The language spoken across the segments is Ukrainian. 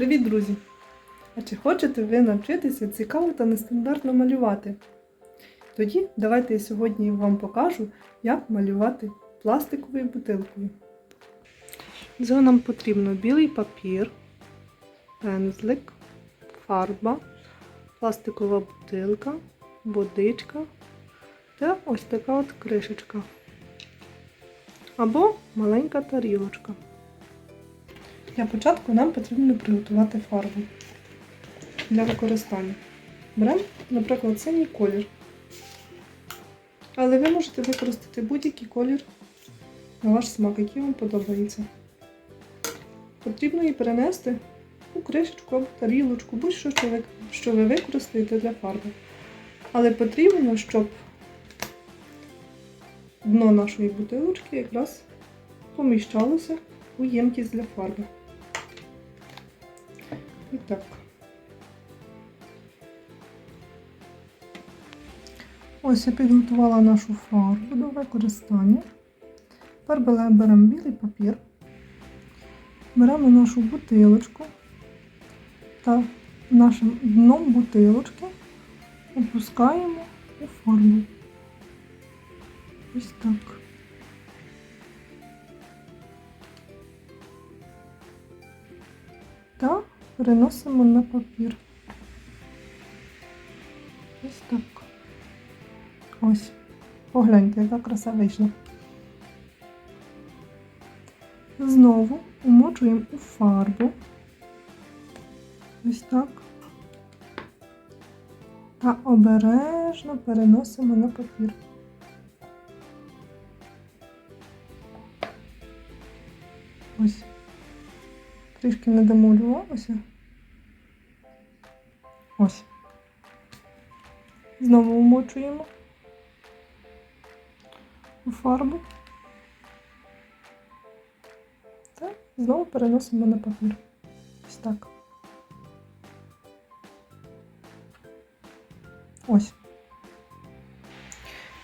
Привіт, друзі! А чи хочете ви навчитися цікаво та нестандартно малювати? Тоді давайте я сьогодні вам покажу, як малювати пластиковою бутилкою. Для нам потрібно білий папір, пензлик, фарба, пластикова бутилка, водичка та ось така от кришечка. Або маленька тарілочка. Для початку нам потрібно приготувати фарбу для використання. Беремо, наприклад, синій колір. Але ви можете використати будь-який колір на ваш смак, який вам подобається. Потрібно її перенести у кришечку або тарілочку, будь-що, що ви, використаєте для фарби. Але потрібно, щоб дно нашої бутилочки якраз поміщалося у ємкість для фарби. І так. Ось я підготувала нашу фарбу до використання. Тепер беремо білий папір, беремо нашу бутилочку та нашим дном бутилочки опускаємо у фарбу. Ось так. Та переносимо на папір. Ось так. Ось. Погляньте, яка краса вийшла. Знову умочуємо у фарбу. Ось так. Та обережно переносимо на папір. Ось. Трішки не домалювалося. Ось. Знову вмочуємо у фарбу. Та знову переносимо на папір. Ось так. Ось.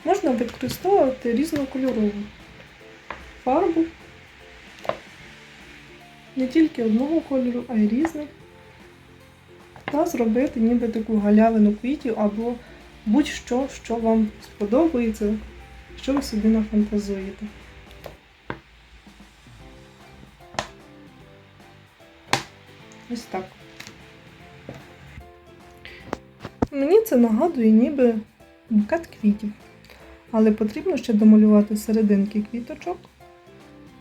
Можна використовувати різнокольорову фарбу. Не тільки одного кольору, а й різних. Та зробити ніби таку галявину квітів або будь-що, що вам сподобається, що ви собі нафантазуєте. Ось так. Мені це нагадує ніби букет квітів. Але потрібно ще домалювати серединки квіточок,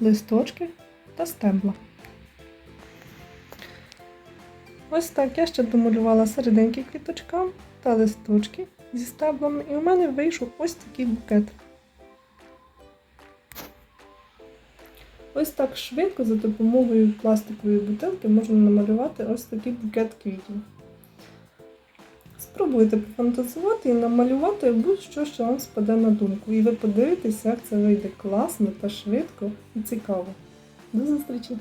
листочки та стебла. Ось так я ще домалювала серединки квіточкам та листочки зі стеблами, і у мене вийшов ось такий букет. Ось так швидко за допомогою пластикової бутилки можна намалювати ось такий букет квітів. Спробуйте пофантазувати і намалювати будь-що, що вам спаде на думку. І ви подивитесь, як це вийде класно та швидко і цікаво. До зустрічі!